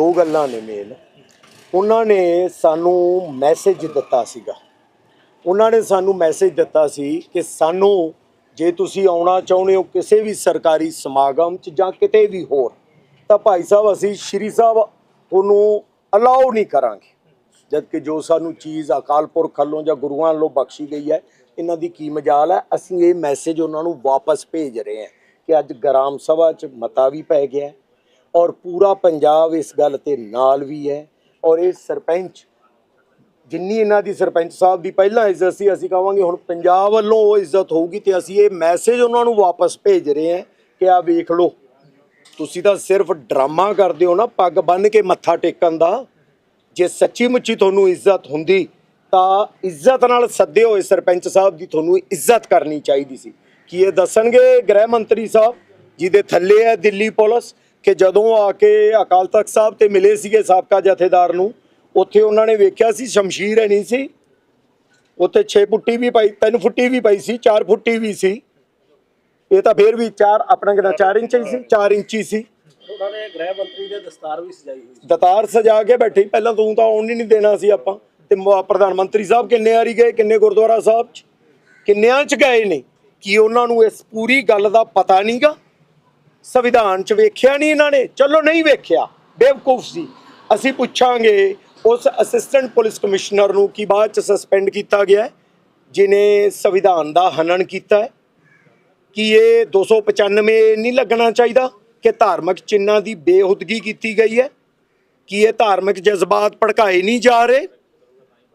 ਦੋ ਗੱਲਾਂ ਨੇ ਮੇਨ ਉਹਨਾਂ ਨੇ ਸਾਨੂੰ ਮੈਸੇਜ ਦਿੱਤਾ ਸੀਗਾ। ਉਹਨਾਂ ਨੇ ਸਾਨੂੰ ਮੈਸੇਜ ਦਿੱਤਾ ਸੀ ਕਿ ਸਾਨੂੰ ਜੇ ਤੁਸੀਂ ਆਉਣਾ ਚਾਹੁੰਦੇ ਹੋ ਕਿਸੇ ਵੀ ਸਰਕਾਰੀ ਸਮਾਗਮ 'ਚ ਜਾਂ ਕਿਤੇ ਵੀ ਹੋਰ, ਤਾਂ ਭਾਈ ਸਾਹਿਬ ਅਸੀਂ ਸ਼੍ਰੀ ਸਾਹਿਬ ਉਹਨੂੰ ਅਲਾਉ ਨਹੀਂ ਕਰਾਂਗੇ। ਜਦ ਕਿ ਜੋ ਸਾਨੂੰ ਚੀਜ਼ ਅਕਾਲ ਪੁਰਖ ਵੱਲੋਂ ਜਾਂ ਗੁਰੂਆਂ ਵੱਲੋਂ ਬਖਸ਼ੀ ਗਈ ਹੈ, ਇਹਨਾਂ ਦੀ ਕੀ ਮਜਾਲ ਹੈ? ਅਸੀਂ ਇਹ ਮੈਸੇਜ ਉਹਨਾਂ ਨੂੰ ਵਾਪਸ ਭੇਜ ਰਹੇ ਹਾਂ ਕਿ ਅੱਜ ਗ੍ਰਾਮ ਸਭਾ 'ਚ ਮਤਾ ਵੀ ਪੈ ਗਿਆ। ਔਰ ਪੂਰਾ ਪੰਜਾਬ ਇਸ ਗੱਲ ਤੇ ਨਾਲ ਵੀ ਹੈ। ਔਰ ਇਹ ਸਰਪੰਚ, ਜਿੰਨੀ ਇਹਨਾਂ ਦੀ ਸਰਪੰਚ ਸਾਹਿਬ ਦੀ ਪਹਿਲਾਂ ਇੱਜ਼ਤ ਸੀ, ਅਸੀਂ ਕਹਾਂਗੇ ਹੁਣ ਪੰਜਾਬ ਵੱਲੋਂ ਉਹ ਇੱਜ਼ਤ ਹੋਊਗੀ ਤੇ ਅਸੀਂ ਇਹ ਮੈਸੇਜ ਉਹਨਾਂ ਨੂੰ ਵਾਪਸ ਭੇਜ ਰਹੇ ਹਾਂ ਕਿ ਆ ਵੇਖ ਲਓ, ਤੁਸੀਂ ਤਾਂ ਸਿਰਫ ਡਰਾਮਾ ਕਰਦੇ ਹੋ ਨਾ, ਪੱਗ ਬੰਨ ਕੇ ਮੱਥਾ ਟੇਕਣ ਦਾ। ਜੇ ਸੱਚੀ ਮੁੱਚੀ ਤੁਹਾਨੂੰ ਇੱਜ਼ਤ ਹੁੰਦੀ, ਤਾਂ ਇੱਜ਼ਤ ਨਾਲ ਸੱਦੇ ਹੋਏ ਸਰਪੰਚ ਸਾਹਿਬ ਦੀ ਤੁਹਾਨੂੰ ਇੱਜ਼ਤ ਕਰਨੀ ਚਾਹੀਦੀ ਸੀ। ਕੀ ਇਹ ਦੱਸਣਗੇ ਗ੍ਰਹਿ ਮੰਤਰੀ ਸਾਹਿਬ, ਜਿਹਦੇ ਥੱਲੇ ਹੈ ਦਿੱਲੀ ਪੁਲਿਸ ਕਿ ਜਦੋਂ ਆ ਕੇ ਅਕਾਲ ਤਖਤ ਸਾਹਿਬ ਤੇ ਮਿਲੇ ਸੀਗੇ ਸਾਬਕਾ ਜਥੇਦਾਰ ਨੂੰ ਉੱਥੇ ਉਹਨਾਂ ਨੇ ਵੇਖਿਆ ਸੀ ਸ਼ਮਸ਼ੀਰ ਹੈ ਨਹੀਂ ਸੀ। ਉੱਥੇ 6 ਫੁੱਟੀ ਵੀ ਪਈ 3 ਫੁੱਟੀ ਵੀ ਪਈ ਸੀ 4 ਫੁੱਟੀ ਵੀ ਸੀ। ਇਹ ਤਾਂ ਫੇਰ ਵੀ 4 ਆਪਣਾ ਕਿੰਨਾ 4 ਇੰਚ ਹੀ ਸੀ 4 ਇੰਚੀ ਸੀ। ਉਹਨਾਂ ਨੇ ਗ੍ਰਹਿ ਮੰਤਰੀ ਦੇ ਦਸਤਾਰ ਵੀ ਸਜਾਈ ਹੋਈ ਦਤਾਰ ਸਜਾ ਕੇ ਬੈਠੀ ਪਹਿਲਾਂ ਤੂੰ ਤਾਂ ਆਉਣ ਹੀ ਨਹੀਂ ਦੇਣਾ ਸੀ ਆਪਾਂ। ਤੇ ਪ੍ਰਧਾਨ ਮੰਤਰੀ ਸਾਹਿਬ ਕਿੰਨੇ ਵਾਰੀ ਗਏ ਕਿੰਨੇ ਗੁਰਦੁਆਰਾ ਸਾਹਿਬ ਚ? ਕਿੰਨਿਆਂ ਚ ਗਏ ਨੇ? ਕੀ ਉਹਨਾਂ ਨੂੰ ਇਸ ਪੂਰੀ ਗੱਲ ਦਾ ਪਤਾ ਨਹੀਂਗਾ ਸੰਵਿਧਾਨ ਚ ਵੇਖਿਆ ਨਹੀਂ ਇਹਨਾਂ ਨੇ ਚਲੋ ਨਹੀਂ ਵੇਖਿਆ ਬੇਵਕੂਫ ਸੀ। ਅਸੀਂ ਪੁੱਛਾਂਗੇ ਉਸ ਅਸਿਸਟੈਂਟ ਪੁਲਿਸ ਕਮਿਸ਼ਨਰ ਨੂੰ ਕੀ ਬਾਅਦ ਚ ਸਸਪੈਂਡ ਕੀਤਾ ਗਿਆ ਹੈ, ਜਿਨੇ ਸੰਵਿਧਾਨ ਦਾ ਹਨਨ ਕੀਤਾ ਕਿ ਇਹ 295 ਨਹੀਂ ਲੱਗਣਾ ਚਾਹੀਦਾ ਕਿ ਧਾਰਮਿਕ ਚਿੰਨਾਂ ਦੀ ਬੇਹੁਦਗੀ ਕੀਤੀ ਗਈ ਹੈ ਕਿ ਇਹ ਧਾਰਮਿਕ ਜਜ਼ਬਾਤ ਭੜਕਾਏ ਨਹੀਂ ਜਾ ਰਹੇ।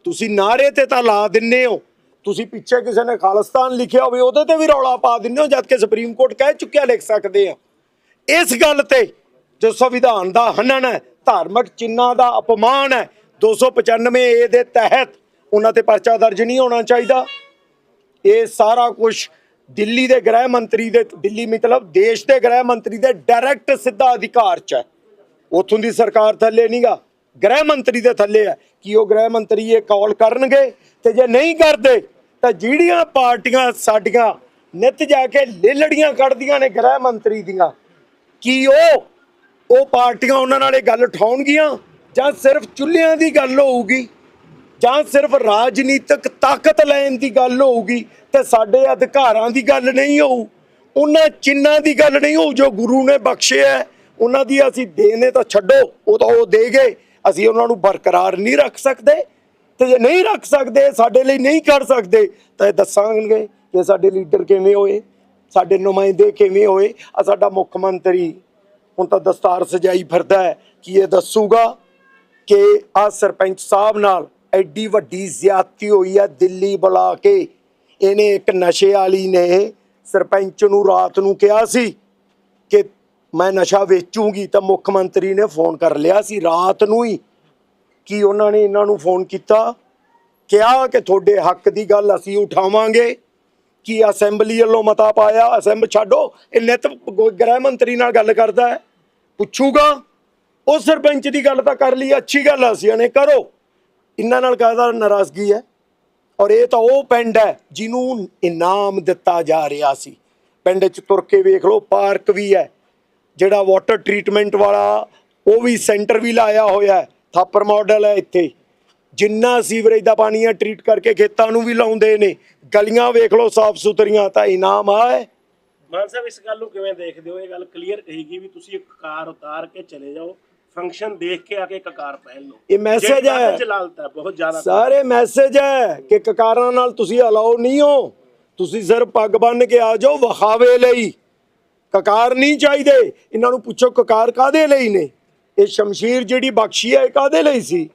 ਤੁਸੀਂ ਨਾਰੇ ਤੇ ਤਾਂ ਲਾ ਦਿੰਨੇ ਹੋ ਤੁਸੀਂ ਪਿੱਛੇ ਕਿਸੇ ਨੇ ਖਾਲਿਸਤਾਨ ਲਿਖਿਆ ਹੋਵੇ ਉਹਦੇ ਤੇ ਵੀ ਰੌਲਾ ਪਾ ਦਿੰਦੇ ਹੋ ਜਦ ਕਿ ਸੁਪਰੀਮ ਕੋਰਟ ਕਹਿ ਚੁੱਕਿਆ ਲਿਖ ਸਕਦੇ ਆ। ਇਸ ਗੱਲ ਤੇ ਜੋ ਸੰਵਿਧਾਨ ਦਾ ਹਨਨ ਹੈ, ਧਾਰਮਿਕ ਚਿੰਨਾਂ ਦਾ ਅਪਮਾਨ ਹੈ 295 ਏ ਦੇ ਤਹਿਤ ਉਹਨਾਂ ਤੇ ਪਰਚਾ ਦਰਜ ਨਹੀਂ ਹੋਣਾ ਚਾਹੀਦਾ। ਇਹ ਸਾਰਾ ਕੁਝ ਦਿੱਲੀ ਦੇ ਗ੍ਰਹਿ ਮੰਤਰੀ ਦੇ, ਦਿੱਲੀ ਮਤਲਬ ਦੇਸ਼ ਦੇ ਗ੍ਰਹਿ ਮੰਤਰੀ ਦੇ ਡਾਇਰੈਕਟ ਸਿੱਧਾ ਅਧਿਕਾਰ 'ਚ ਹੈ। ਉਥੋਂ ਦੀ ਸਰਕਾਰ ਥੱਲੇ ਨਹੀਂਗਾ। ਗ੍ਰਹਿ ਮੰਤਰੀ ਦੇ ਥੱਲੇ ਹੈ ਕਿ ਉਹ ਗ੍ਰਹਿ ਮੰਤਰੀ ਇਹ ਕਾਲ ਕਰਨਗੇ ਤੇ ਜੇ ਨਹੀਂ ਕਰਦੇ, ਤਾਂ ਜਿਹੜੀਆਂ ਪਾਰਟੀਆਂ ਸਾਡੀਆਂ ਨਿਤ ਜਾ ਕੇ ਲੇਲੜੀਆਂ ਕੱਢਦੀਆਂ ਨੇ ਗ੍ਰਹਿ ਮੰਤਰੀ ਦੀਆਂ ਕੀ ਉਹ? ਉਹ ਪਾਰਟੀਆਂ ਉਹਨਾਂ ਨਾਲ ਇਹ ਗੱਲ ਉਠਾਉਣਗੀਆਂ ਜਾਂ ਸਿਰਫ ਚੁੱਲ੍ਹਿਆਂ ਦੀ ਗੱਲ ਹੋਊਗੀ? ਜਾਂ ਸਿਰਫ ਰਾਜਨੀਤਿਕ ਤਾਕਤ ਲੈਣ ਦੀ ਗੱਲ ਹੋਊਗੀ ਤੇ ਸਾਡੇ ਅਧਿਕਾਰਾਂ ਦੀ ਗੱਲ ਨਹੀਂ ਹੋਊ? ਉਹਨਾਂ ਚਿੰਨਾਂ ਦੀ ਗੱਲ ਨਹੀਂ ਹੋਊ ਜੋ ਗੁਰੂ ਨੇ ਬਖਸ਼ਿਆ ਉਹਨਾਂ ਦੀ ਅਸੀਂ ਦੇਣੇ ਤਾਂ ਛੱਡੋ, ਉਹ ਤਾਂ ਉਹ ਦੇ ਗਏ ਅਸੀਂ ਉਹਨਾਂ ਨੂੰ ਬਰਕਰਾਰ ਨਹੀਂ ਰੱਖ ਸਕਦੇ ਤੇ ਜੇ ਨਹੀਂ ਰੱਖ ਸਕਦੇ, ਸਾਡੇ ਲਈ ਨਹੀਂ ਕਰ ਸਕਦੇ, ਤਾਂ ਇਹ ਦੱਸਾਂਗੇ ਕਿ ਸਾਡੇ ਲੀਡਰ ਕਿਵੇਂ ਹੋਏ। ਸਾਡੇ ਨੁਮਾਇੰਦੇ ਕਿਵੇਂ ਹੋਏ? ਆ ਸਾਡਾ ਮੁੱਖ ਮੰਤਰੀ ਹੁਣ ਤਾਂ ਦਸਤਾਰ ਸਜਾਈ ਫਿਰਦਾ ਹੈ। ਕਿ ਇਹ ਦੱਸੂਗਾ ਕਿ ਆ ਸਰਪੰਚ ਸਾਹਿਬ ਨਾਲ ਐਡੀ ਵੱਡੀ ਜ਼ਿਆਦਤੀ ਹੋਈ ਹੈ ਦਿੱਲੀ ਬੁਲਾ ਕੇ। ਇਹਨੇ ਇੱਕ ਨਸ਼ੇ ਵਾਲੀ ਨੇ ਸਰਪੰਚ ਨੂੰ ਰਾਤ ਨੂੰ ਕਿਹਾ ਸੀ ਕਿ ਮੈਂ ਨਸ਼ਾ ਵੇਚੂੰਗੀ ਤਾਂ ਮੁੱਖ ਮੰਤਰੀ ਨੇ ਫੋਨ ਕਰ ਲਿਆ ਸੀ ਰਾਤ ਨੂੰ ਹੀ। ਕਿ ਉਹਨਾਂ ਨੇ ਇਹਨਾਂ ਨੂੰ ਫੋਨ ਕੀਤਾ? ਕਿਹਾ ਕਿ ਤੁਹਾਡੇ ਹੱਕ ਦੀ ਗੱਲ ਅਸੀਂ ਉਠਾਵਾਂਗੇ। ਕਿ ਅਸੈਂਬਲੀ ਵੱਲੋਂ ਮਤਾ ਪਾਇਆ? ਅਸੈਂਬ ਛੱਡੋ। ਇਹ ਨਿਤ ਗੋ- ਗ੍ਰਹਿ ਮੰਤਰੀ ਨਾਲ ਗੱਲ ਕਰਦਾ ਹੈ। ਪੁੱਛੂਗਾ। ਉਹ ਸਰਪੰਚ ਦੀ ਗੱਲ ਤਾਂ ਕਰ ਲਈ, ਅੱਛੀ ਗੱਲ ਆ ਸੀ ਇਹਨੇ ਕਰੋ। ਇਹਨਾਂ ਨਾਲ ਕਾਹਦਾ ਨਾਰਾਜ਼ਗੀ ਹੈ? ਔਰ ਇਹ ਤਾਂ ਉਹ ਪਿੰਡ ਹੈ ਜਿਹਨੂੰ ਇਨਾਮ ਦਿੱਤਾ ਜਾ ਰਿਹਾ ਸੀ। ਪਿੰਡ 'ਚ ਤੁਰ ਕੇ ਵੇਖ ਲਓ, ਪਾਰਕ ਵੀ ਹੈ। ਜਿਹੜਾ ਵਾਟਰ ਟ੍ਰੀਟਮੈਂਟ ਵਾਲਾ, ਉਹ ਵੀ ਸੈਂਟਰ ਵੀ ਲਾਇਆ ਹੋਇਆ ਥਾਪਰ ਮਾਡਲ ਹੈ ਇੱਥੇ। ਜਿੰਨਾ ਸੀਵਰੇਜ ਦਾ ਪਾਣੀ ਹੈ ਟ੍ਰੀਟ ਕਰਕੇ ਖੇਤਾਂ ਨੂੰ ਵੀ ਲਾਉਂਦੇ ਨੇ। ਗਲੀਆਂ ਵੇਖ ਲਓ ਸਾਫ਼ ਸੁਥਰੀਆਂ ਤਾਂ ਇਨਾਮ ਆ ਮਾਨ ਸਾਹਿਬ ਇਸ ਗੱਲ ਨੂੰ ਕਿਵੇਂ ਦੇਖਦੇ ਹੋ? ਇਹ ਗੱਲ ਕਲੀਅਰ ਕਹੀਗੀ ਵੀ ਤੁਸੀਂ ਇੱਕ ਕਾਰ ਉਤਾਰ ਕੇ ਚਲੇ ਜਾਓ। ਫੰਕਸ਼ਨ ਦੇਖ ਕੇ ਆ ਕੇ ਇੱਕ ਕਾਰ ਪਹਿਨ ਲਓ। ਇਹ ਮੈਸੇਜ ਹੈ। ਜਲਾਲਤ ਬਹੁਤ ਜ਼ਿਆਦਾ। ਸਾਰੇ ਮੈਸੇਜ ਹੈ ਕਿ ਕਕਾਰਾਂ ਨਾਲ ਤੁਸੀਂ ਅਲਾਓ ਨਹੀਂ ਹੋ। ਤੁਸੀਂ ਸਿਰਫ ਪੱਗ ਬੰਨ ਕੇ ਆ ਜਾਓ ਵਿਖਾਵੇ ਲਈ। ਕਕਾਰ ਨਹੀਂ ਚਾਹੀਦੇ। ਇਹਨਾਂ ਨੂੰ ਪੁੱਛੋ ਕਕਾਰ ਕਾਦੇ ਲਈ ਨੇ? ਇਹ ਸ਼ਮਸ਼ੀਰ ਜਿਹੜੀ ਬਖਸ਼ੀ ਹੈ ਕਾਦੇ ਲਈ ਸੀ?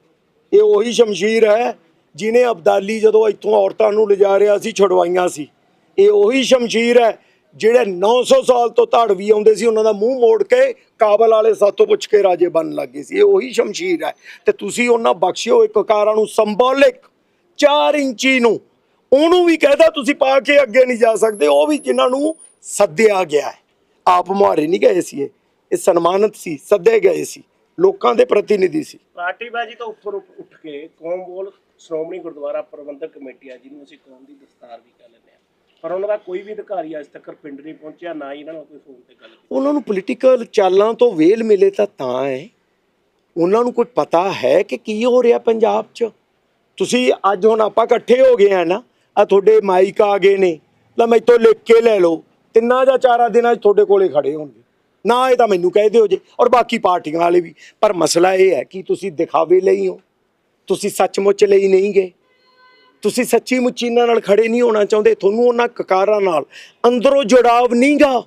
ਇਹ ਉਹੀ ਸ਼ਮਸ਼ੀਰ ਹੈ ਜਿਨੇ ਅਬਦਾਲੀ ਜਦੋਂ ਇੱਥੋਂ ਔਰਤਾਂ ਨੂੰ ਲਿਜਾ ਰਿਹਾ ਸੀ, ਛੁਡਵਾਈਆਂ ਸੀ। ਇਹ ਉਹੀ ਸ਼ਮਸ਼ੀਰ ਹੈ ਜਿਹੜੇ 900 ਸਾਲ ਤੋਂ ਧਾੜਵੀ ਆਉਂਦੇ ਸੀ, ਉਹਨਾਂ ਦਾ ਮੂੰਹ ਮੋੜ ਕੇ ਕਾਬਲ ਵਾਲੇ ਸਾਥੋਂ ਪੁੱਛ ਕੇ ਰਾਜੇ ਬਣ ਲੱਗੇ ਸੀ। ਇਹ ਉਹੀ ਸ਼ਮਸ਼ੀਰ ਹੈ। ਤੇ ਤੁਸੀਂ ਉਹਨਾਂ ਬਖਸ਼ਿਓ ਹੋਏ ਕਾਰਾਂ ਨੂੰ ਸਿੰਬੋਲਿਕ 4 ਇੰਚੀ ਨੂੰ। ਉਹਨੂੰ ਵੀ ਕਹਿਦਾ ਤੁਸੀਂ ਪਾ ਕੇ ਅੱਗੇ ਨਹੀਂ ਜਾ ਸਕਦੇ। ਉਹ ਵੀ ਜਿਨ੍ਹਾਂ ਨੂੰ ਸੱਦਿਆ ਗਿਆ ਹੈ। ਆਪ ਮੁਹਾਰੇ ਨਹੀਂ ਗਏ ਸੀ ਇਹ ਸਨਮਾਨਿਤ ਸੀ, ਸੱਦੇ ਗਏ ਸੀ। ਲੋਕਾਂ ਦੇ ਪ੍ਰਤੀਨਿਧੀ ਸੀ। ਪਾਰਟੀਬਾਜ਼ੀ ਤੋਂ ਉੱਪਰ ਉੱਠ ਕੇ ਕੌਮ ਬੋਲ ਸ਼੍ਰੋਮਣੀ ਗੁਰਦੁਆਰਾ ਪ੍ਰਬੰਧਕ ਕਮੇਟੀ ਆ ਜਿਹਨੂੰ ਅਸੀਂ ਕੌਮ ਦੀ ਦਸਤਾਰ ਵੀ ਕਹਿ ਲੈਂਦੇ ਆ। ਪਰ ਉਹਨਾਂ ਦਾ ਕੋਈ ਵੀ ਅਧਿਕਾਰੀ ਅੱਜ ਤੱਕ ਪਿੰਡ ਨਹੀਂ ਪਹੁੰਚਿਆ ਨਾ ਹੀ ਇਹਨਾਂ ਨਾਲ ਕੋਈ ਫੋਨ ਤੇ ਗੱਲ ਕੀਤੀ। ਉਹਨਾਂ ਨੂੰ ਪੋਲੀਟੀਕਲ ਚਾਲਾਂ ਤੋਂ ਵੇਲ ਮਿਲੇ ਤਾਂ ਤਾਂ ਹੈ। ਉਹਨਾਂ ਨੂੰ ਕੋਈ ਪਤਾ ਹੈ ਕਿ ਕੀ ਹੋ ਰਿਹਾ ਪੰਜਾਬ 'ਚ? ਤੁਸੀਂ ਅੱਜ ਹੁਣ ਆਪਾਂ ਇਕੱਠੇ ਹੋ ਗਏ ਆ ਨਾ ਆ ਤੁਹਾਡੇ ਮਾਈਕ ਆ ਗਏ ਨੇ ਤਾਂ ਮੈਥੋਂ ਲਿਖ ਕੇ ਲੈ ਲਓ। ਤਿੰਨਾਂ ਜਾਂ ਚਾਰਾਂ ਦਿਨਾਂ 'ਚ ਤੁਹਾਡੇ ਕੋਲੇ ਖੜੇ ਹੋਣਗੇ। ਨਾ ਇਹ ਤਾਂ ਮੈਨੂੰ ਕਹਿ ਦਿਓ ਜੇ। ਔਰ ਬਾਕੀ ਪਾਰਟੀਆਂ ਵਾਲੇ ਵੀ। ਪਰ ਮਸਲਾ ਇਹ ਹੈ ਕਿ ਤੁਸੀਂ ਦਿਖਾਵੇ ਲਈ ਹੋ। ਤੁਸੀਂ ਸੱਚਮੁੱਚ ਲਈ ਨਹੀਂ ਗਏ। ਤੁਸੀਂ ਸੱਚੀ ਮੁੱਚੀ ਇਹਨਾਂ ਨਾਲ ਖੜੇ ਨਹੀਂ ਹੋਣਾ ਚਾਹੁੰਦੇ। ਤੁਹਾਨੂੰ ਉਹਨਾਂ ਕਕਾਰਾਂ ਨਾਲ ਅੰਦਰੋਂ ਜੁੜਾਵ ਨਹੀਂਗਾ।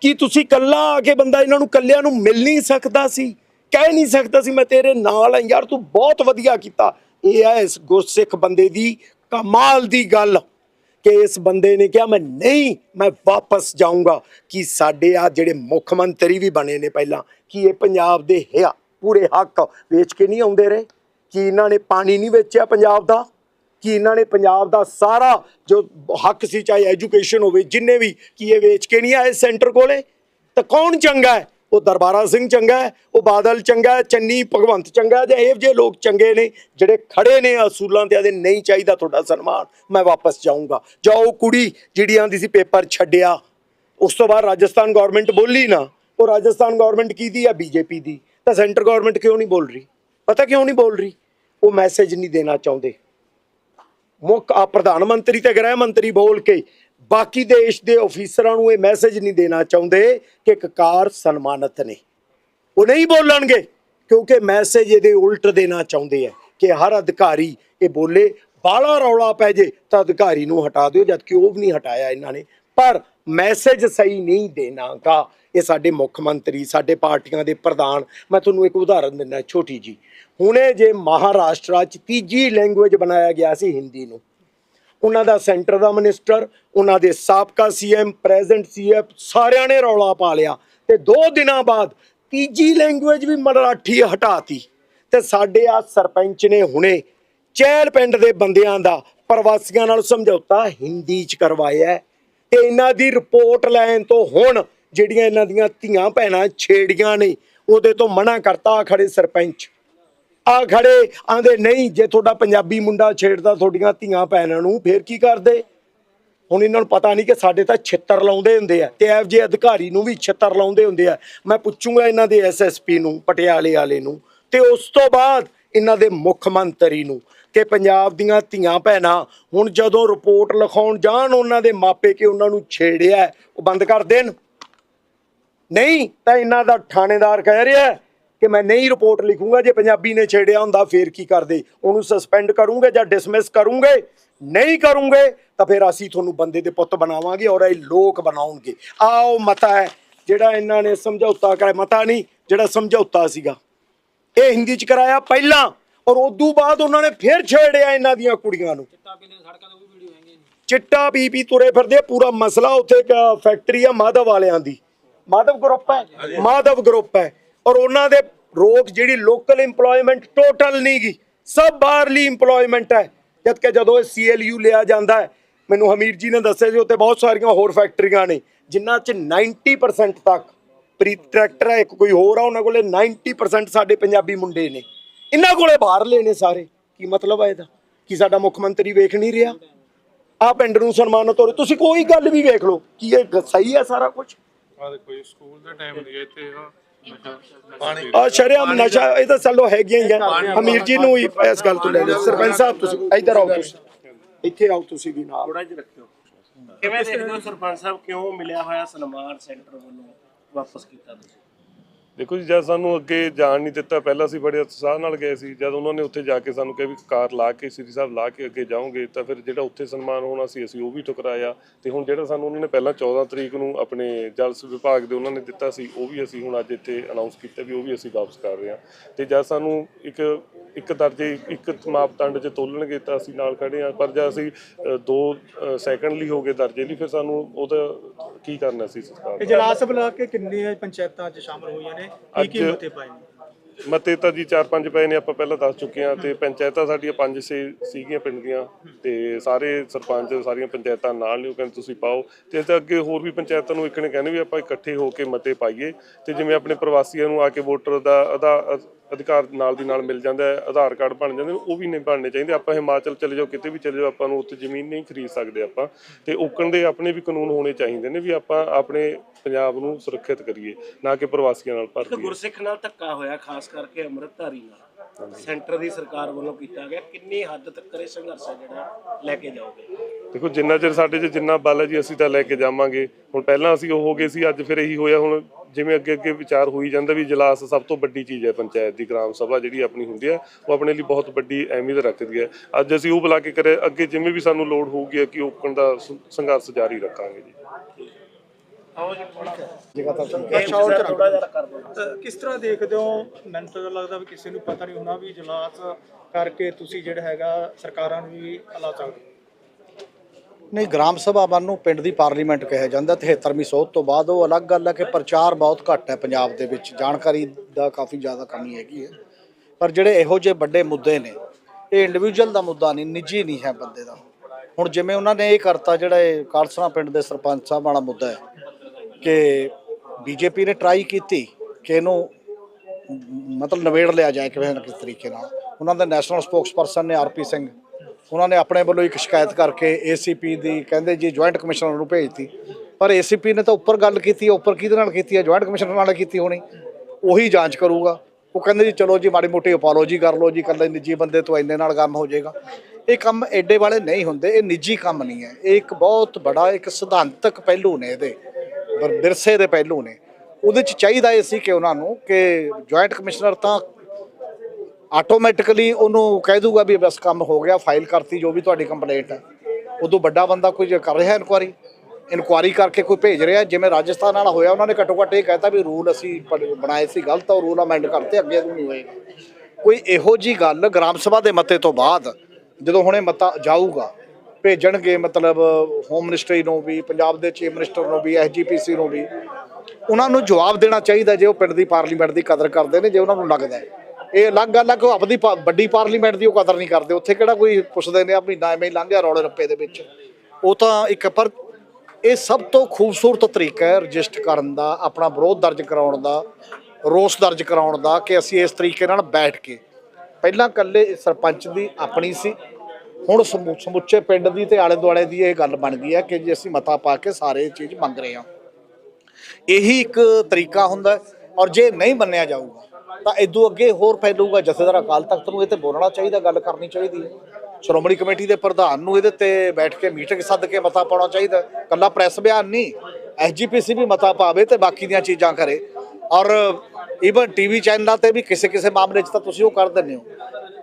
ਕਿ ਤੁਸੀਂ ਕੱਲਾ ਆ ਕੇ ਬੰਦਾ ਇਹਨਾਂ ਨੂੰ ਕੱਲਿਆਂ ਨੂੰ ਮਿਲ ਨਹੀਂ ਸਕਦਾ ਸੀ? ਕਹਿ ਨਹੀਂ ਸਕਦਾ ਸੀ, ਮੈਂ ਤੇਰੇ ਨਾਲ ਆ, ਯਾਰ ਤੂੰ ਬਹੁਤ ਵਧੀਆ ਕੀਤਾ। ਇਹ ਹੈ ਇਸ ਗੁਰਸਿੱਖ ਬੰਦੇ ਦੀ ਕਮਾਲ ਦੀ ਗੱਲ। ਕਿ ਇਸ ਬੰਦੇ ਨੇ ਕਿਹਾ, ਮੈਂ ਨਹੀਂ, ਮੈਂ ਵਾਪਸ ਜਾਊਂਗਾ। ਕਿ ਸਾਡੇ ਆ ਜਿਹੜੇ ਮੁੱਖ ਮੰਤਰੀ ਵੀ ਬਣੇ ਨੇ ਪਹਿਲਾਂ, ਕਿ ਇਹ ਪੰਜਾਬ ਦੇ ਹਿਆ, ਪੂਰੇ ਹੱਕ ਵੇਚ ਕੇ ਨਹੀਂ ਆਉਂਦੇ ਰਹੇ? ਕਿ ਇਹਨਾਂ ਨੇ ਪਾਣੀ ਨਹੀਂ ਵੇਚਿਆ ਪੰਜਾਬ ਦਾ? ਕਿ ਇਹਨਾਂ ਨੇ ਪੰਜਾਬ ਦਾ ਸਾਰਾ ਜੋ ਹੱਕ ਸੀ, ਚਾਹੇ ਐਜੂਕੇਸ਼ਨ ਹੋਵੇ, ਜਿੰਨੇ ਵੀ, ਕਿ ਇਹ ਵੇਚ ਕੇ ਨਹੀਂ ਆਏ ਸੈਂਟਰ ਕੋਲੇ? ਤਾਂ ਕੌਣ ਚੰਗਾ ਹੈ? ਉਹ ਦਰਬਾਰਾ ਸਿੰਘ ਚੰਗਾ ਹੈ, ਉਹ ਬਾਦਲ ਚੰਗਾ ਹੈ, ਚੰਨੀ ਭਗਵੰਤ ਚੰਗਾ ਹੈ ਜਾਂ ਇਹ ਜਿਹੇ ਲੋਕ ਚੰਗੇ ਨੇ ਜਿਹੜੇ ਖੜੇ ਨੇ ਅਸੂਲਾਂ ਤੇ ਆਦੇ ਨਹੀਂ ਚਾਹੀਦਾ ਤੁਹਾਡਾ ਸਨਮਾਨ, ਮੈਂ ਵਾਪਸ ਜਾਊਂਗਾ। ਜਾਓ ਕੁੜੀ ਜਿਹੜੀ ਆਂਦੀ ਸੀ ਪੇਪਰ ਛੱਡਿਆ, ਉਸ ਤੋਂ ਬਾਅਦ ਰਾਜਸਥਾਨ ਗਵਰਨਮੈਂਟ ਬੋਲੀ ਨਾ, ਉਹ ਰਾਜਸਥਾਨ ਗਵਰਨਮੈਂਟ ਕਿਹਦੀ ਆ, ਬੀਜੇਪੀ ਦੀ। ਤਾਂ ਸੈਂਟਰ ਗਵਰਨਮੈਂਟ ਕਿਉਂ ਨਹੀਂ ਬੋਲ ਰਹੀ? ਪਤਾ ਕਿਉਂ ਨਹੀਂ ਬੋਲ ਰਹੀ? ਉਹ ਮੈਸੇਜ ਨਹੀਂ ਦੇਣਾ ਚਾਹੁੰਦੇ। ਮੁੱਖ ਪ੍ਰਧਾਨ ਮੰਤਰੀ ਤੇ ਗ੍ਰਹਿ ਮੰਤਰੀ ਬੋਲ ਕੇ ਬਾਕੀ ਦੇਸ਼ ਦੇ ਅਫੀਸਰਾਂ ਨੂੰ ਇਹ ਮੈਸੇਜ ਨਹੀਂ ਦੇਣਾ ਚਾਹੁੰਦੇ ਕਿ ਕਕਾਰ ਸਨਮਾਨਿਤ ਨੇ। ਉਹ ਨਹੀਂ ਬੋਲਣਗੇ, ਕਿਉਂਕਿ ਮੈਸੇਜ ਇਹਦੇ ਉਲਟ ਦੇਣਾ ਚਾਹੁੰਦੇ ਆ ਕਿ ਹਰ ਅਧਿਕਾਰੀ ਇਹ ਬੋਲੇ ਬਾਲਾ ਰੌਲਾ ਪੈ ਜੇ ਤਾਂ ਅਧਿਕਾਰੀ ਨੂੰ ਹਟਾ ਦਿਓ ਜਦ ਕਿ ਉਹ ਵੀ ਨਹੀਂ ਹਟਾਇਆ ਇਹਨਾਂ ਨੇ। ਪਰ ਮੈਸੇਜ ਸਹੀ ਨਹੀਂ ਦੇਣਾਗਾ। ਇਹ ਸਾਡੇ ਮੁੱਖ ਮੰਤਰੀ, ਸਾਡੇ ਪਾਰਟੀਆਂ ਦੇ ਪ੍ਰਧਾਨ, ਮੈਂ ਤੁਹਾਨੂੰ ਇੱਕ ਉਦਾਹਰਨ ਦਿੰਦਾ, ਛੋਟੀ ਜੀ ਹੁਣੇ ਜੇ ਮਹਾਰਾਸ਼ਟਰ 'ਚ ਤੀਜੀ ਲੈਂਗੁਏਜ ਬਣਾਇਆ ਗਿਆ ਸੀ, ਹਿੰਦੀ ਨੂੰ। ਉਹਨਾਂ ਦਾ ਸੈਂਟਰ ਦਾ ਮਿਨਿਸਟਰ, ਉਹਨਾਂ ਦੇ ਸਾਬਕਾ ਸੀਐਮ ਪ੍ਰੈਜ਼ੈਂਟ ਸੀਐਮ ਸਾਰਿਆਂ ਨੇ ਰੌਲਾ ਪਾ ਲਿਆ। ਤੇ ਦੋ ਦਿਨਾਂ ਬਾਅਦ ਤੀਜੀ ਲੈਂਗੁਏਜ ਵੀ ਮਰਾਠੀ ਹਟਾਤੀ। ਤੇ ਸਾਡੇ ਆ ਸਰਪੰਚ ਨੇ ਹੁਣੇ ਚਹਿਲ ਪਿੰਡ ਦੇ ਬੰਦਿਆਂ ਦਾ ਪ੍ਰਵਾਸੀਆਂ ਨਾਲ ਸਮਝੌਤਾ ਹਿੰਦੀ ਚ ਕਰਵਾਇਆ ਹੈ। ਤੇ ਇਹਨਾਂ ਦੀ ਰਿਪੋਰਟ ਲੈਣ ਤੋਂ ਹੁਣ ਜਿਹੜੀਆਂ ਇਹਨਾਂ ਦੀਆਂ ਧੀਆਂ ਭੈਣਾਂ ਛੇੜੀਆਂ ਨੇ, ਉਹਦੇ ਤੋਂ ਮਨਾ ਕਰਤਾ ਆਹ ਖੜੇ ਸਰਪੰਚ। ਆ ਖੜੇ, ਆਂਦੇ, ਨਹੀਂ, ਜੇ ਤੁਹਾਡਾ ਪੰਜਾਬੀ ਮੁੰਡਾ ਛੇੜਦਾ ਤੁਹਾਡੀਆਂ ਧੀਆਂ ਭੈਣਾਂ ਨੂੰ, ਫੇਰ ਕੀ ਕਰਦੇ? ਹੁਣ ਇਹਨਾਂ ਨੂੰ ਪਤਾ ਨਹੀਂ ਕਿ ਸਾਡੇ ਤਾਂ ਛਿੱਤਰ ਲਾਉਂਦੇ ਹੁੰਦੇ ਆ ਤੇ ਐਵ ਜੇ ਅਧਿਕਾਰੀ ਨੂੰ ਵੀ ਛਿੱਤਰ ਲਾਉਂਦੇ ਹੁੰਦੇ ਆ। ਮੈਂ ਪੁੱਛੂੰਗਾ ਇਹਨਾਂ ਦੇ ਐਸਐਸਪੀ ਨੂੰ, ਪਟਿਆਲੇ ਵਾਲੇ ਨੂੰ ਤੇ ਉਸ ਤੋਂ ਬਾਅਦ ਇਹਨਾਂ ਦੇ ਮੁੱਖ ਮੰਤਰੀ ਨੂੰ ਕਿ ਪੰਜਾਬ ਦੀਆਂ ਧੀਆਂ ਭੈਣਾਂ ਹੁਣ ਜਦੋਂ ਰਿਪੋਰਟ ਲਿਖਾਉਣ ਜਾਣ, ਉਹਨਾਂ ਦੇ ਮਾਪੇ ਕਿ ਉਹਨਾਂ ਨੂੰ ਛੇੜਿਆ, ਉਹ ਬੰਦ ਕਰ ਦੇਣ? ਨਹੀਂ, ਤਾਂ ਇਹਨਾਂ ਦਾ ਥਾਣੇਦਾਰ ਕਹਿ ਰਿਹਾ ਕਿ ਮੈਂ ਨਹੀਂ ਰਿਪੋਰਟ ਲਿਖੂੰਗਾ ਜੇ ਪੰਜਾਬੀ ਨੇ ਛੇੜਿਆ ਹੁੰਦਾ ਫੇਰ ਕੀ ਕਰਦੇ? ਉਹਨੂੰ ਸਸਪੈਂਡ ਕਰੂੰਗੇ ਜਾਂ ਡਿਸਮਿਸ ਕਰੂੰਗੇ? ਨਹੀਂ ਕਰੂੰਗੇ ਤਾਂ ਫਿਰ ਅਸੀਂ ਤੁਹਾਨੂੰ ਬੰਦੇ ਦੇ ਪੁੱਤ ਬਣਾਵਾਂਗੇ ਔਰ ਇਹ ਲੋਕ ਬਣਾਉਣਗੇ। ਆਓ ਮਤਾ ਹੈ। ਜਿਹੜਾ ਇਹਨਾਂ ਨੇ ਸਮਝੌਤਾ ਕਰਾਇਆ ਮਤਾ ਨਹੀਂ ਜਿਹੜਾ ਸਮਝੌਤਾ ਸੀਗਾ। ਇਹ ਹਿੰਦੀ ਚ ਕਰਾਇਆ ਪਹਿਲਾਂ ਔਰ ਉਦੋਂ ਬਾਅਦ ਉਹਨਾਂ ਨੇ ਫਿਰ ਛੇੜਿਆ ਇਹਨਾਂ ਦੀਆਂ ਕੁੜੀਆਂ ਨੂੰ। ਚਿੱਟਾ ਪੀ ਪੀ ਤੁਰੇ ਫਿਰਦੇ ਪੂਰਾ ਮਸਲਾ ਉੱਥੇ ਇੱਕ ਫੈਕਟਰੀ ਆ ਮਾਧਵ ਵਾਲਿਆਂ ਦੀ। ਮਾਧਵ ਗਰੁੱਪ ਹੈ ਮਾਧਵ ਗਰੁੱਪ ਹੈ। ਔਰ ਉਹਨਾਂ ਦੇ ਰੋਕ ਜਿਹੜੀ ਲੋਕਲ EMPLOYMENT ਟੋਟਲ ਨਹੀਂ ਗੀ, ਸਭ ਬਾਹਰਲੀ EMPLOYMENT ਹੈ। ਜਦ ਕਿ ਜਦੋਂ ਇਹ CLU ਲਿਆ ਜਾਂਦਾ ਹੈ, ਮੈਨੂੰ ਹਮੀਰ ਜੀ ਨੇ ਦੱਸਿਆ ਸੀ, ਉੱਥੇ ਬਹੁਤ ਸਾਰੀਆਂ ਹੋਰ ਫੈਕਟਰੀਆਂ ਨੇ, ਜਿਨ੍ਹਾਂ 'ਚ 90% ਤੱਕ ਪ੍ਰੀ ਟਰੈਕਟਰ ਹੈ, ਇੱਕ ਕੋਈ ਹੋਰ ਆ, ਉਹਨਾਂ ਕੋਲੇ 90% ਸਾਡੇ ਪੰਜਾਬੀ ਮੁੰਡੇ ਨੇ। ਇਹਨਾਂ ਕੋਲੇ ਬਾਹਰਲੇ ਨੇ ਸਾਰੇ, ਕੀ ਮਤਲਬ ਹੈ ਇਹਦਾ? ਕੀ ਸਾਡਾ ਮੁੱਖ ਮੰਤਰੀ ਵੇਖ ਨਹੀਂ ਰਿਹਾ? ਆ ਪਿੰਡ ਨੂੰ ਸਨਮਾਨਿਤ ਹੋ ਰਿਹਾ ਤੁਸੀਂ ਕੋਈ ਗੱਲ ਵੀ ਵੇਖ ਲਓ, ਕੀ ਇਹ ਸਹੀ ਹੈ ਸਾਰਾ ਕੁਝ ਆ ਦੇਖੋ ਜੀ, ਸਕੂਲ ਦਾ ਟਾਈਮ ਨਹੀਂ ਇੱਥੇ ਆ ਪਾਣੀ ਆ ਸ਼ਰਿਆਮ ਨਸ਼ਾ ਇਹ ਤਾਂ ਚਲੋ ਹੈਗੀਆਂ ਹੀ ਆ। ਹਮੀਰ ਜੀ ਨੂੰ ਹੀ ਇਸ ਗੱਲ ਤੋਂ ਲੈ ਲਿਓ। ਸਰਪੰਚ ਸਾਹਿਬ ਤੁਸੀਂ ਇੱਧਰ ਆਓ ਤੁਸੀਂ। ਇੱਥੇ ਆਓ ਤੁਸੀਂ ਵੀ ਨਾਲ। ਥੋੜਾ ਜਿਹਾ ਰੱਖਿਓ। ਕਿਵੇਂ ਦੇਖਦੇ ਹੋ ਸਰਪੰਚ ਸਾਹਿਬ ਕਿਉਂ ਮਿਲਿਆ ਹੋਇਆ ਸਨਮਾਨ ਸੈਂਟਰ ਵੱਲੋਂ ਵਾਪਸ ਕੀਤਾ ਤੁਸੀਂ? ਦੇਖੋ ਜੀ, ਜਦ ਸਾਨੂੰ ਅੱਗੇ ਜਾਣ ਨਹੀਂ ਦਿੱਤਾ, ਪਹਿਲਾਂ ਅਸੀਂ ਬੜੇ ਉਤਸ਼ਾਹ ਨਾਲ ਗਏ ਸੀ। ਜਦ ਉਹਨਾਂ ਨੇ ਉੱਥੇ ਜਾ ਕੇ ਸਾਨੂੰ ਕਿਹਾ ਵੀ ਕਾਰ ਲਾ ਕੇ, ਸ੍ਰੀ ਸਾਹਿਬ ਲਾ ਕੇ ਅੱਗੇ ਜਾਓਗੇ, ਤਾਂ ਫਿਰ ਜਿਹੜਾ ਉੱਥੇ ਸਨਮਾਨ ਹੋਣਾ ਸੀ, ਅਸੀਂ ਉਹ ਵੀ ਠੁਕਰਾਇਆ। ਤੇ ਹੁਣ ਜਿਹੜਾ ਸਾਨੂੰ ਉਹਨਾਂ ਨੇ ਪਹਿਲਾਂ 14 ਤਰੀਕ ਨੂੰ ਆਪਣੇ ਜਲਸ ਵਿਭਾਗ ਦੇ ਉਹਨਾਂ ਨੇ ਦਿੱਤਾ ਸੀ, ਉਹ ਵੀ ਅਸੀਂ ਹੁਣ ਅੱਜ ਇੱਥੇ ਅਨਾਉਂਸ ਕੀਤਾ ਵੀ ਉਹ ਵੀ ਅਸੀਂ ਵਾਪਸ ਕਰ ਰਹੇ ਹਾਂ। ਤੇ ਜਦ ਸਾਨੂੰ ਇੱਕ ਇੱਕ ਦਰਜੇ, ਇੱਕ ਮਾਪਦੰਡ 'ਚ ਤੋਲਣਗੇ ਤਾਂ ਅਸੀਂ ਨਾਲ ਖੜੇ ਹਾਂ। ਪਰ ਜਦ ਅਸੀਂ ਦੋ ਸੈਕਿੰਡ ਲਈ ਹੋ ਗਏ ਦਰਜੇ ਲਈ, ਫਿਰ ਸਾਨੂੰ ਉਹਦਾ ਕੀ ਕਰਨਾ ਸੀ ਸਰਕਾਰ ਇਜਲਾਸ ਬੁਲਾ ਕੇ ਕਿੰਨੀਆਂ ਪੰਚਾਇਤਾਂ 'ਚ ਸ਼ਾਮਲ ਹੋਈਆਂ ਨੇ? ਕੀ ਕੀ ਮਤੇ ਪਾਏ ਨੇ? ਮਤੇ ਤਾਂ ਜੀ ਚਾਰ ਪੰਜ ਪਏ ਨੇ ਆਪਾਂ ਪਹਿਲਾਂ ਦੱਸ ਚੁੱਕੇ ਹਾਂ ਤੇ ਪੰਚਾਇਤਾਂ ਸਾਡੀਆਂ ਪੰਜ ਛੇ ਸੀਗੀਆਂ ਪਿੰਡ ਦੀਆਂ ਤੇ ਸਾਰੇ ਸਰਪੰਚ ਸਾਰੀਆਂ ਪੰਚਾਇਤਾਂ ਨਾਲ ਨੇ ਉਹ ਕਹਿੰਦੇ ਤੁਸੀਂ ਪਾਓ ਤੇ ਇਸ ਤੋਂ ਅੱਗੇ ਹੋਰ ਵੀ ਪੰਚਾਇਤਾਂ ਨੂੰ ਇੱਕ ਨੇ ਕਹਿੰਦੇ ਵੀ ਆਪਾਂ ਇਕੱਠੇ ਹੋ ਕੇ ਮਤੇ ਪਾਈਏ ਤੇ ਜਿਵੇਂ ਆਪਣੇ ਪ੍ਰਵਾਸੀਆਂ ਨੂੰ ਆ ਕੇ ਵੋਟਰ ਦਾ ਅਦਾ ਅਧਿਕਾਰ ਨਾਲ ਦੀ ਨਾਲ ਮਿਲ ਜਾਂਦਾ ਹੈ, ਆਧਾਰ ਕਾਰਡ ਬਣ ਜਾਂਦੇ ਨੇ, ਉਹ ਵੀ ਨਹੀਂ ਬਣਨੇ ਚਾਹੀਦੇ। ਆਪਾਂ ਹਿਮਾਚਲ ਚਲੇ ਜਾਓ, ਕਿਤੇ ਵੀ ਚਲੇ ਜਾਓ, ਆਪਾਂ ਨੂੰ ਉੱਥੇ ਜ਼ਮੀਨ ਨਹੀਂ ਖਰੀਦ ਸਕਦੇ ਆਪਾਂ। ਤੇ ਓਕਣ ਦੇ ਆਪਣੇ ਵੀ ਕਾਨੂੰਨ ਹੋਣੇ ਚਾਹੀਦੇ ਨੇ ਵੀ ਆਪਾਂ ਆਪਣੇ ਪੰਜਾਬ ਨੂੰ ਸੁਰੱਖਿਅਤ ਕਰੀਏ, ਨਾ ਕਿ ਪ੍ਰਵਾਸੀਆਂ ਨਾਲ ਭਰ ਗੁਰਸਿੱਖ ਨਾਲ ਧੱਕਾ ਹੋਇਆ, ਖਾਸ ਕਰਕੇ ਅੰਮ੍ਰਿਤਧਾਰੀ ਨਾਲ। ਸੈਂਟਰ ਦੀ ਸਰਕਾਰ ਵੱਲੋਂ ਕੀਤਾ ਗਿਆ। ਕਿੰਨੀ ਹੱਦ ਤੱਕ ਇਹ ਸੰਘਰਸ਼ ਹੈ ਜਿਹੜਾ ਲੈ ਕੇ ਜਾਓਗੇ? ਦੇਖੋ, ਜਿੰਨਾ ਚਿਰ ਸਾਡੇ 'ਚ ਜਿੰਨਾ ਬਲ ਹੈ ਜੀ, ਅਸੀਂ ਤਾਂ ਲੈ ਕੇ ਜਾਵਾਂਗੇ। ਹੁਣ ਪਹਿਲਾਂ ਅਸੀਂ ਉਹ ਹੋ ਗਏ ਸੀ, ਅੱਜ ਫਿਰ ਇਹੀ ਹੋਇਆ। ਹੁਣ ਜਿਵੇਂ ਅੱਗੇ ਅੱਗੇ ਵਿਚਾਰ ਹੋਈ ਜਾਂਦਾ ਵੀ ਇਜਲਾਸ ਸਭ ਤੋਂ ਵੱਡੀ ਚੀਜ਼ ਹੈ ਪੰਚਾਇਤ ਦੀ, ਗ੍ਰਾਮ ਸਭਾ ਜਿਹੜੀ ਆਪਣੀ ਹੁੰਦੀ ਹੈ, ਉਹ ਆਪਣੇ ਲਈ ਬਹੁਤ ਵੱਡੀ ਅਹਿਮੀਅਤ ਰੱਖਦੀ ਹੈ। ਅੱਜ ਅਸੀਂ ਉਹ ਬੁਲਾ ਕੇ ਕਰੇ, ਅੱਗੇ ਜਿਵੇਂ ਵੀ ਸਾਨੂੰ ਲੋੜ ਹੋਊਗੀ ਕਿ ਓਕਣ ਦਾ ਸੰਘਰਸ਼ ਜਾਰੀ ਰੱਖਾਂਗੇ ਜੀ। ਜਗ੍ਹਾ ਤਾਂ ਠੀਕ ਅੱਛਾ ਹੋਰ ਥੋੜਾ ਜਿਹਾ ਕਰ ਦਿਓ। ਅ, ਕਿਸ ਤਰ੍ਹਾਂ ਦੇਖਦੇ ਹੋ? ਮੈਨੂੰ ਤਾਂ ਲੱਗਦਾ ਵੀ ਕਿਸੇ ਨੂੰ ਪਤਾ ਨਹੀਂ ਹੋਣਾ ਵੀ ਇਜਲਾਸ ਕਰਕੇ ਤੁਸੀਂ ਜਿਹੜਾ ਹੈਗਾ ਸਰਕਾਰਾਂ ਨੂੰ ਵੀ ਹਲਾ ਸਕਦੇ। ਨਹੀਂ ਗ੍ਰਾਮ ਸਭਾਵਾਂ ਨੂੰ ਪਿੰਡ ਦੀ ਪਾਰਲੀਮੈਂਟ ਕਿਹਾ ਜਾਂਦਾ 73ਵੀਂ ਸੋਧ ਤੋਂ ਬਾਅਦ ਉਹ ਅਲੱਗ ਗੱਲ ਹੈ ਕਿ ਪ੍ਰਚਾਰ ਬਹੁਤ ਘੱਟ ਹੈ ਪੰਜਾਬ ਦੇ ਵਿੱਚ। ਜਾਣਕਾਰੀ ਦਾ ਕਾਫੀ ਜ਼ਿਆਦਾ ਕਮੀ ਹੈਗੀ ਹੈ। ਪਰ ਜਿਹੜੇ ਇਹੋ ਜਿਹੇ ਵੱਡੇ ਮੁੱਦੇ ਨੇ ਇਹ ਇੰਡੀਵਿਜੂਅਲ ਦਾ ਮੁੱਦਾ ਨਹੀਂ ਨਿੱਜੀ ਨਹੀਂ ਹੈ ਬੰਦੇ ਦਾ। ਹੁਣ ਜਿਵੇਂ ਉਹਨਾਂ ਨੇ ਇਹ ਕਰਤਾ ਜਿਹੜਾ ਇਹ ਕਾਲਸਰਾ ਪਿੰਡ ਦੇ ਸਰਪੰਚ ਸਾਹਿਬ ਵਾਲਾ ਮੁੱਦਾ ਹੈ ਕਿ ਬੀਜੇਪੀ ਨੇ ਟਰਾਈ ਕੀਤੀ ਕਿ ਇਹਨੂੰ ਮਤਲਬ ਨਵੇੜ ਲਿਆ ਜਾਏ ਕਿਸੇ ਨਾ ਕਿਸੇ ਤਰੀਕੇ ਨਾਲ। ਉਹਨਾਂ ਦੇ ਨੈਸ਼ਨਲ ਸਪੋਕਸਪਰਸਨ ਨੇ ਆਰਪੀ ਸਿੰਘ, ਉਹਨਾਂ ਨੇ ਆਪਣੇ ਵੱਲੋਂ ਇੱਕ ਸ਼ਿਕਾਇਤ ਕਰਕੇ ਏਸੀਪੀ ਦੀ ਕਹਿੰਦੇ ਜੀ ਜੁਆਇੰਟ ਕਮਿਸ਼ਨਰ ਨੂੰ ਭੇਜਤੀ ਪਰ ਏਸੀਪੀ ਨੇ ਤਾਂ ਉੱਪਰ ਗੱਲ ਕੀਤੀ ਹੈ ਉੱਪਰ ਕਿਹਦੇ ਨਾਲ ਕੀਤੀ ਹੈ ਜੁਆਇੰਟ ਕਮਿਸ਼ਨਰ ਨਾਲ ਕੀਤੀ ਹੋਣੀ। ਉਹੀ ਜਾਂਚ ਕਰੂਗਾ। ਉਹ ਕਹਿੰਦੇ ਜੀ, ਚਲੋ ਜੀ, ਮਾੜੀ ਮੋਟੀ ਅਪੋਲੋਜੀ ਕਰ ਲਓ ਜੀ, ਇਕੱਲੇ ਨਿੱਜੀ ਬੰਦੇ ਤੋਂ ਇੰਨੇ ਨਾਲ ਕੰਮ ਹੋ ਜਾਏਗਾ। ਇਹ ਕੰਮ ਐਡੇ ਵਾਲੇ ਨਹੀਂ ਹੁੰਦੇ, ਇਹ ਨਿੱਜੀ ਕੰਮ ਨਹੀਂ ਹੈ। ਇਹ ਇੱਕ ਬਹੁਤ ਬੜਾ, ਇੱਕ ਸਿਧਾਂਤਕ ਪਹਿਲੂ ਨੇ ਇਹਦੇ। ਪਰ ਵਿਰਸੇ ਦੇ ਪਹਿਲੂ ਨੇ। ਉਹਦੇ ਚ ਚਾਹੀਦਾ ਇਹ ਸੀ ਕਿ ਉਹਨਾਂ ਨੂੰ ਕਿ ਜੁਆਇੰਟ ਕਮਿਸ਼ਨਰ ਤਾਂ ਆਟੋਮੈਟਿਕਲੀ ਉਹਨੂੰ ਕਹਿ ਦੂਗਾ ਵੀ ਬਸ ਕੰਮ ਹੋ ਗਿਆ ਫਾਈਲ ਕਰਤੀ, ਜੋ ਵੀ ਤੁਹਾਡੀ ਕੰਪਲੇਂਟ ਹੈ। ਉਦੋਂ ਵੱਡਾ ਬੰਦਾ ਕੋਈ ਕਰ ਰਿਹਾ ਇਨਕੁਆਰੀ ਇਨਕੁਆਰੀ ਕਰਕੇ ਕੋਈ ਭੇਜ ਰਿਹਾ? ਜਿਵੇਂ ਰਾਜਸਥਾਨ ਨਾਲ ਹੋਇਆ, ਉਹਨਾਂ ਨੇ ਘੱਟੋ ਘੱਟ ਇਹ ਕਹਿਤਾ ਵੀ ਰੂਲ ਅਸੀਂ ਬਣਾਏ ਸੀ ਗਲਤ, ਉਹ ਰੂਲ ਅਮੈਂਡ ਕਰਤੇ, ਅੱਗੇ ਤੋਂ ਨਹੀਂ ਹੋਏਗਾ ਕੋਈ ਇਹੋ ਜੀ ਗੱਲ ਗ੍ਰਾਮ ਸਭਾ ਦੇ ਮਤੇ ਤੋਂ ਬਾਅਦ ਜਦੋਂ ਹੁਣੇ ਮਤਾ ਜਾਊਗਾ ਭੇਜਣਗੇ, ਮਤਲਬ ਹੋਮ ਮਿਨਿਸਟਰੀ ਨੂੰ ਵੀ, ਪੰਜਾਬ ਦੇ ਚੀਫ ਮਿਨਿਸਟਰ ਨੂੰ ਵੀ ਐਸਜੀਪੀਸੀ ਨੂੰ ਵੀ, ਉਹਨਾਂ ਨੂੰ ਜਵਾਬ ਦੇਣਾ ਚਾਹੀਦਾ ਜੇ ਉਹ ਪਿੰਡ ਦੀ ਪਾਰਲੀਮੈਂਟ ਦੀ ਕਦਰ ਕਰਦੇ ਨੇ, ਜੇ ਉਹਨਾਂ ਨੂੰ ਲੱਗਦਾ ਹੈ। ਇਹ ਅਲੱਗ ਗੱਲ ਹੈ ਕਿ ਉਹ ਆਪਣੀ ਪਾ- ਵੱਡੀ ਪਾਰਲੀਮੈਂਟ ਦੀ ਉਹ ਕਦਰ ਨਹੀਂ ਕਰਦੇ। ਉੱਥੇ ਕਿਹੜਾ ਕੋਈ ਪੁੱਛਦੇ ਨੇ ਆ ਮਹੀਨਾ ਐਵੇਂ ਹੀ ਲੰਘ ਗਿਆ ਰੌਲੇ ਰੱਪੇ ਦੇ ਵਿੱਚ। ਉਹ ਤਾਂ ਇੱਕ ਪਰ ਇਹ ਸਭ ਤੋਂ ਖੂਬਸੂਰਤ ਤਰੀਕਾ ਹੈ ਰਜਿਸਟਰ ਕਰਨ ਦਾ, ਆਪਣਾ ਵਿਰੋਧ ਦਰਜ ਕਰਾਉਣ ਦਾ, ਰੋਸ ਦਰਜ ਕਰਾਉਣ ਦਾ, ਕਿ ਅਸੀਂ ਇਸ ਤਰੀਕੇ ਨਾਲ ਬੈਠ ਕੇ, ਪਹਿਲਾਂ ਕੱਲੇ ਸਰਪੰਚ ਦੀ ਆਪਣੀ ਸੀ ਹੁਣ ਸਮੁ- ਸਮੁੱਚੇ ਪਿੰਡ ਦੀ ਤੇ ਆਲੇ ਦੁਆਲੇ ਦੀ ਇਹ ਗੱਲ ਬਣ ਗਈ ਹੈ ਕਿ ਜੇ ਅਸੀਂ ਮਤਾ ਪਾ ਕੇ ਸਾਰੇ ਇਹ ਚੀਜ਼ ਮੰਗ ਰਹੇ ਹਾਂ। ਇਹੀ ਇੱਕ ਤਰੀਕਾ ਹੁੰਦਾ ਹੈ ਔਰ ਜੇ ਨਹੀਂ ਮੰਨਿਆ ਜਾਊਗਾ, ਤਾਂ ਇਦੋਂ ਅੱਗੇ ਹੋਰ ਫੈਲੂਗਾ। ਜਥੇਦਾਰ ਅਕਾਲ ਤਖਤ ਨੂੰ ਇਹ ਤੇ ਬੋਲਣਾ ਚਾਹੀਦਾ, ਗੱਲ ਕਰਨੀ ਚਾਹੀਦੀ ਹੈ। ਸ਼੍ਰੋਮਣੀ ਕਮੇਟੀ ਦੇ ਪ੍ਰਧਾਨ ਨੂੰ ਇਹਦੇ ਤੇ ਬੈਠ ਕੇ ਮੀਟਿੰਗ ਸੱਦ ਕੇ ਮਤਾ ਪਾਉਣਾ ਚਾਹੀਦਾ ਹੈ। ਕੱਲਾ ਪ੍ਰੈਸ ਬਿਆਨ ਨਹੀਂ ਐਸਜੀਪੀਸੀ ਵੀ ਮਤਾ ਪਾਵੇ ਤੇ ਬਾਕੀ ਦੀਆਂ ਚੀਜ਼ਾਂ ਕਰੇ। ਔਰ ਈਵਨ ਟੀਵੀ ਚੈਨਲਾਂ ਤੇ ਵੀ ਕਿਸੇ ਕਿਸੇ ਮਾਮਲੇ 'ਚ ਤਾਂ ਤੁਸੀਂ ਉਹ ਕਰ ਦਿੰਦੇ ਹੋ।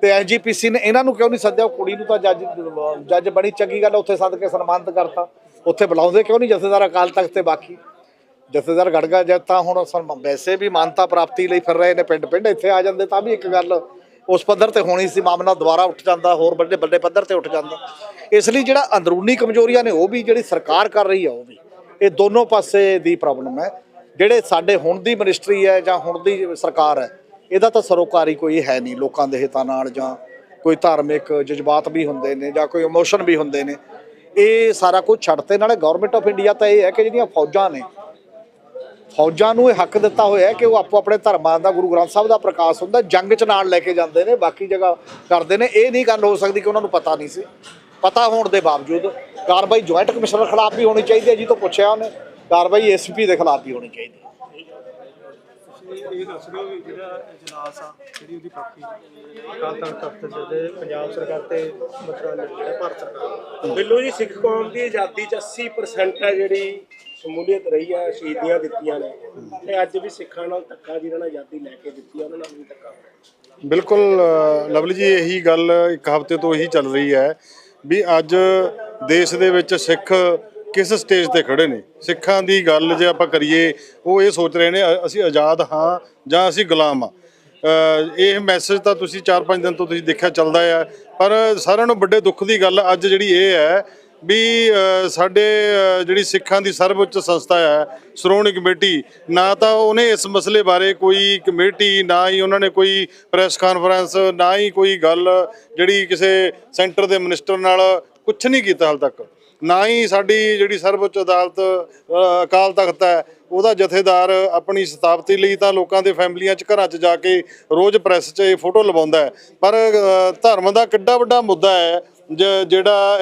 ਤੇ ਐਸਜੀਪੀਸੀ ਨੇ ਇਹਨਾਂ ਨੂੰ ਕਿਉਂ ਨਹੀਂ ਸੱਦਿਆ? ਉਹ ਕੁੜੀ ਨੂੰ ਤਾਂ ਜੱਜ ਜੱਜ ਬਣੀ ਚੰਗੀ ਗੱਲ ਉੱਥੇ ਸੱਦ ਕੇ ਸਨਮਾਨਿਤ ਕਰਤਾ। ਉੱਥੇ ਬੁਲਾਉਂਦੇ ਕਿਉਂ ਨਹੀਂ ਜਥੇਦਾਰ ਅਕਾਲ ਤਖਤ ਤੇ ਬਾਕੀ? ਜਥੇਦਾਰ ਗੜਗਾ ਜਦ ਤਾਂ ਹੁਣ ਵੈਸੇ ਵੀ ਮਾਨਤਾ ਪ੍ਰਾਪਤੀ ਲਈ ਫਿਰ ਰਹੇ ਨੇ ਪਿੰਡ ਪਿੰਡ ਇੱਥੇ ਆ ਜਾਂਦੇ ਤਾਂ ਵੀ ਇੱਕ ਗੱਲ, ਉਸ ਪੱਧਰ ਤੇ ਹੋਣੀ ਸੀ, ਮਾਮਲਾ ਦੁਬਾਰਾ ਉੱਠ ਜਾਂਦਾ, ਹੋਰ ਵੱਡੇ ਵੱਡੇ ਪੱਧਰ ਤੇ ਉੱਠ ਜਾਂਦਾ। ਇਸ ਲਈ ਜਿਹੜਾ ਅੰਦਰੂਨੀ ਕਮਜ਼ੋਰੀਆਂ ਨੇ, ਉਹ ਵੀ ਜਿਹੜੀ ਸਰਕਾਰ ਕਰ ਰਹੀ ਆ, ਉਹ ਵੀ। ਇਹ ਦੋਨੋਂ ਪਾਸੇ ਦੀ ਪ੍ਰੋਬਲਮ ਹੈ। ਜਿਹੜੇ ਸਾਡੇ ਹੁਣ ਦੀ ਮਿਨਿਸਟਰੀ ਹੈ ਜਾਂ ਹੁਣ ਦੀ ਸਰਕਾਰ ਹੈ ਇਹਦਾ ਤਾਂ ਸਰੋਕਾਰੀ ਕੋਈ ਹੈ ਨਹੀਂ ਲੋਕਾਂ ਦੇ ਹਿੱਤਾਂ ਨਾਲ ਜਾਂ ਕੋਈ ਧਾਰਮਿਕ ਜਜ਼ਬਾਤ ਵੀ ਹੁੰਦੇ ਨੇ ਜਾਂ ਕੋਈ ਇਮੋਸ਼ਨ ਵੀ ਹੁੰਦੇ ਨੇ। ਇਹ ਸਾਰਾ ਕੁਝ ਛੱਡਤੇ। ਨਾਲੇ ਗਵਰਨਮੈਂਟ ਆਫ ਇੰਡੀਆ ਤਾਂ ਇਹ ਹੈ ਕਿ ਜਿਹੜੀਆਂ ਫੌਜਾਂ ਨੇ, ਫੌਜਾਂ ਨੂੰ ਇਹ ਹੱਕ ਦਿੱਤਾ ਹੋਇਆ ਹੈ ਕਿ ਉਹ ਆਪੋ ਆਪਣੇ ਧਰਮਾਂ ਦਾ, ਗੁਰੂ ਗ੍ਰੰਥ ਸਾਹਿਬ ਦਾ ਪ੍ਰਕਾਸ਼ ਹੁੰਦਾ, ਜੰਗ 'ਚ ਨਾਲ ਲੈ ਕੇ ਜਾਂਦੇ ਨੇ, ਬਾਕੀ ਜਗ੍ਹਾ ਕਰਦੇ ਨੇ। ਇਹ ਨਹੀਂ ਗੱਲ ਹੋ ਸਕਦੀ ਕਿ ਉਹਨਾਂ ਨੂੰ ਪਤਾ ਨਹੀਂ ਸੀ। ਪਤਾ ਹੋਣ ਦੇ ਬਾਵਜੂਦ ਕਾਰਵਾਈ ਜੁਆਇੰਟ ਕਮਿਸ਼ਨਰ ਖਿਲਾਫ ਵੀ ਹੋਣੀ ਚਾਹੀਦੀ ਹੈ, ਜੀ ਤੋਂ ਪੁੱਛਿਆ ਉਹਨੇ। ਕਾਰਵਾਈ ਐਸਪੀ ਦੇ ਖਿਲਾਫ ਵੀ ਹੋਣੀ ਚਾਹੀਦੀ ਇਹ ਦੱਸ ਦਿਓ ਵੀ ਜਿਹੜਾ ਇਜਲਾਸ ਆ ਜਿਹੜੀ ਉਹਦੀ ਕਾਪੀ ਅਕਾਲ ਤਖਤ ਤਖਤ ਦੇ ਪੰਜਾਬ ਸਰਕਾਰ ਤੇ ਮਤਲਬ ਜਿਹੜਾ ਭਾਰਤ ਸਰਕਾਰ। ਬਿੱਲੂ ਜੀ ਸਿੱਖ ਕੌਮ ਦੀ ਆਜ਼ਾਦੀ ਚ 80% ਹੈ ਜਿਹੜੀ ਸ਼ਮੂਲੀਅਤ ਰਹੀ ਹੈ ਸ਼ਹੀਦੀਆਂ ਦਿੱਤੀਆਂ ਨੇ। ਤੇ ਅੱਜ ਵੀ ਸਿੱਖਾਂ ਨਾਲ ਧੱਕਾ ਜਿਹਨਾਂ ਨੇ ਆਜ਼ਾਦੀ ਲੈ ਕੇ ਦਿੱਤੀ ਆ, ਉਹਨਾਂ ਨਾਲ ਵੀ ਧੱਕਾ। ਬਿਲਕੁਲ ਲਵਲੀ ਜੀ ਇਹੀ ਗੱਲ ਇੱਕ ਹਫ਼ਤੇ ਤੋਂ ਇਹੀ ਚੱਲ ਰਹੀ ਹੈ ਵੀ ਅੱਜ ਦੇਸ਼ ਦੇ ਵਿੱਚ ਸਿੱਖ ਕਿਸ ਸਟੇਜ ਤੇ ਖੜੇ ਨੇ? ਸਿੱਖਾਂ ਦੀ ਗੱਲ ਜੇ ਆਪਾਂ ਕਰੀਏ, ਉਹ ਇਹ ਸੋਚ ਰਹੇ ਨੇ ਅਸੀਂ ਆਜ਼ਾਦ ਹਾਂ ਜਾਂ ਅਸੀਂ ਗੁਲਾਮ ਹਾਂ। ਇਹ ਮੈਸੇਜ ਤਾਂ ਤੁਸੀਂ 4-5 ਦਿਨ ਤੋਂ ਤੁਸੀਂ ਦੇਖਿਆ ਚੱਲਦਾ ਆ, ਪਰ ਸਾਰਿਆਂ ਨੂੰ ਵੱਡੇ ਦੁੱਖ ਦੀ ਗੱਲ ਅੱਜ ਜਿਹੜੀ ਇਹ ਹੈ ਵੀ ਸਾਡੇ ਜਿਹੜੀ ਸਿੱਖਾਂ ਦੀ ਸਰਵਉੱਚ ਸੰਸਥਾ ਹੈ ਸ਼੍ਰੋਮਣੀ ਕਮੇਟੀ, ਨਾ ਤਾਂ ਉਹਨੇ ਇਸ ਮਸਲੇ ਬਾਰੇ ਕੋਈ ਕਮੇਟੀ, ਨਾ ਹੀ ਉਹਨਾਂ ਨੇ ਕੋਈ ਪ੍ਰੈਸ ਕਾਨਫਰੰਸ ਨਾ ਹੀ ਕੋਈ ਗੱਲ ਜਿਹੜੀ ਕਿਸੇ ਸੈਂਟਰ ਦੇ ਮਿਨਿਸਟਰ ਨਾਲ ਕੁਝ ਨਹੀਂ ਕੀਤਾ ਹਾਲ ਤੱਕ। ਨਾ ਹੀ ਸਾਡੀ ਜਿਹੜੀ ਸਰਵਉੱਚ ਅਦਾਲਤ ਅਕਾਲ ਤਖਤ ਹੈ, ਉਹਦਾ ਜਥੇਦਾਰ ਆਪਣੀ ਸਥਾਪਤੀ ਲਈ ਤਾਂ ਲੋਕਾਂ ਦੇ ਫੈਮਲੀਆਂ 'ਚ ਘਰਾਂ 'ਚ ਜਾ ਕੇ ਰੋਜ਼ ਪ੍ਰੈਸ 'ਚ ਇਹ ਫੋਟੋ ਲਵਾਉਂਦਾ ਹੈ। ਪਰ ਧਰਮ ਦਾ ਕਿੱਡਾ ਵੱਡਾ ਮੁੱਦਾ ਹੈ, ਜ- ਜਿਹੜਾ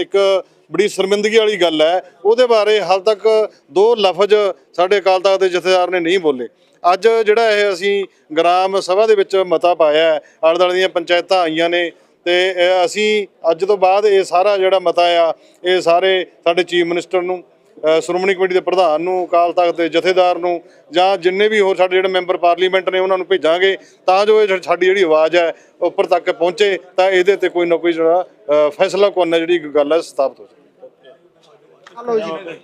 ਇੱਕ ਬੜੀ ਸ਼ਰਮਿੰਦਗੀ ਵਾਲੀ ਗੱਲ ਹੈ, ਉਹਦੇ ਬਾਰੇ ਹਾਲ ਤੱਕ ਦੋ ਲਫ਼ਜ਼ ਸਾਡੇ ਅਕਾਲ ਤਖਤ ਦੇ ਜਥੇਦਾਰ ਨੇ ਨਹੀਂ ਬੋਲੇ। ਅੱਜ ਜਿਹੜਾ ਇਹ ਅਸੀਂ ਗ੍ਰਾਮ ਸਭਾ ਦੇ ਵਿੱਚ ਮਤਾ ਪਾਇਆ ਹੈ, ਆਲੇ ਦੁਆਲੇ ਦੀਆਂ ਪੰਚਾਇਤਾਂ ਆਈਆਂ ਨੇ ਤੇ ਅਸੀਂ ਅੱਜ ਤੋਂ ਬਾਅਦ ਇਹ ਸਾਰਾ ਜਿਹੜਾ ਮਤਾ ਆ, ਇਹ ਸਾਰੇ ਸਾਡੇ ਚੀਫ ਮਿਨਿਸਟਰ ਨੂੰ ਸ਼੍ਰੋਮਣੀ ਕਮੇਟੀ ਦੇ ਪ੍ਰਧਾਨ ਨੂੰ, ਅਕਾਲ ਤਖਤ ਦੇ ਜਥੇਦਾਰ ਨੂੰ ਜਾਂ ਜਿੰਨੇ ਵੀ ਹੋਰ ਸਾਡੇ ਜਿਹੜੇ ਮੈਂਬਰ ਪਾਰਲੀਮੈਂਟ ਨੇ ਉਹਨਾਂ ਨੂੰ ਭੇਜਾਂਗੇ, ਤਾਂ ਜੋ ਇਹ ਸਾਡੀ ਜਿਹੜੀ ਆਵਾਜ਼ ਹੈ ਉੱਪਰ ਤੱਕ ਪਹੁੰਚੇ, ਤਾਂ ਇਹਦੇ ਤੇ ਕੋਈ ਨਾ ਕੋਈ ਜਿਹੜਾ ਫੈਸਲਾ ਕੋਨਾ ਜਿਹੜੀ ਗੱਲ ਹੈ ਸਥਾਪਿਤ ਹੋ ਜਾਵੇ। ਹਲੋ ਜੀ।